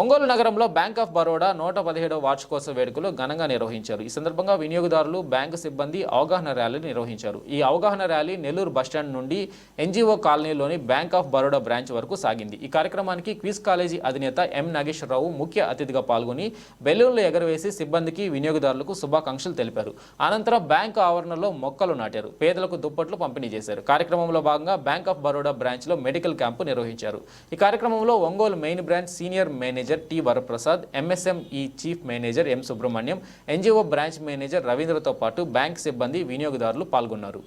ఒంగోలు నగరంలో bank of Baroda నూట పదిహేడవ వార్షికోత్సవ వేడుకలు ఘనంగా నిర్వహించారు. ఈ సందర్భంగా వినియోగదారులు బ్యాంకు సిబ్బంది అవగాహన ర్యాలీ నిర్వహించారు. ఈ అవగాహన rally Nellore bus stand NGO NGO కాలనీలోని బ్యాంక్ ఆఫ్ బరోడా బ్రాంచ్ వరకు సాగింది. ఈ కార్యక్రమానికి క్విజ్ కాలేజీ అధినేత ఎం నాగేశ్వరరావు ముఖ్య అతిథిగా పాల్గొని బెలూన్లు ఎగరవేసి సిబ్బందికి వినియోగదారులకు శుభాకాంక్షలు తెలిపారు. అనంతరం బ్యాంకు ఆవరణలో మొక్కలు నాటారు. పేదలకు దుప్పట్లు పంపిణీ చేశారు. కార్యక్రమంలో భాగంగా బ్యాంక్ ఆఫ్ బరోడా బ్రాంచ్లో మెడికల్ క్యాంపు నిర్వహించారు. ఈ కార్యక్రమంలో Ongole main branch senior manager T Varaprasad MSME chief manager M Subrahmanyam NGO branch manager రవీంద్రతో పాటు బ్యాంక్ సిబ్బంది వినియోగదారులు పాల్గొన్నారు.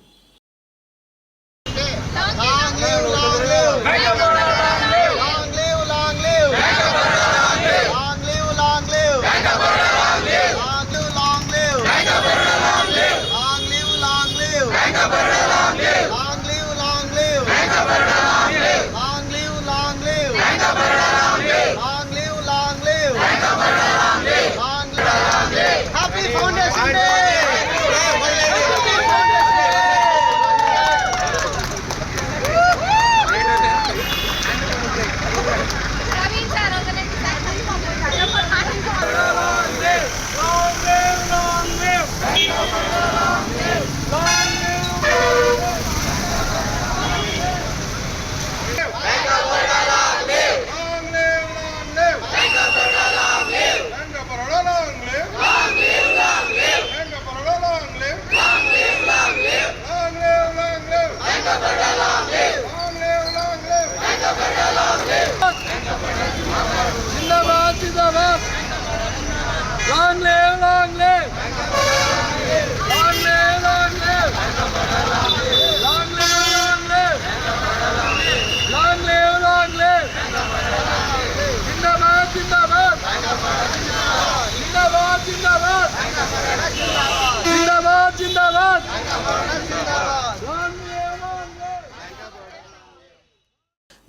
Long Venga,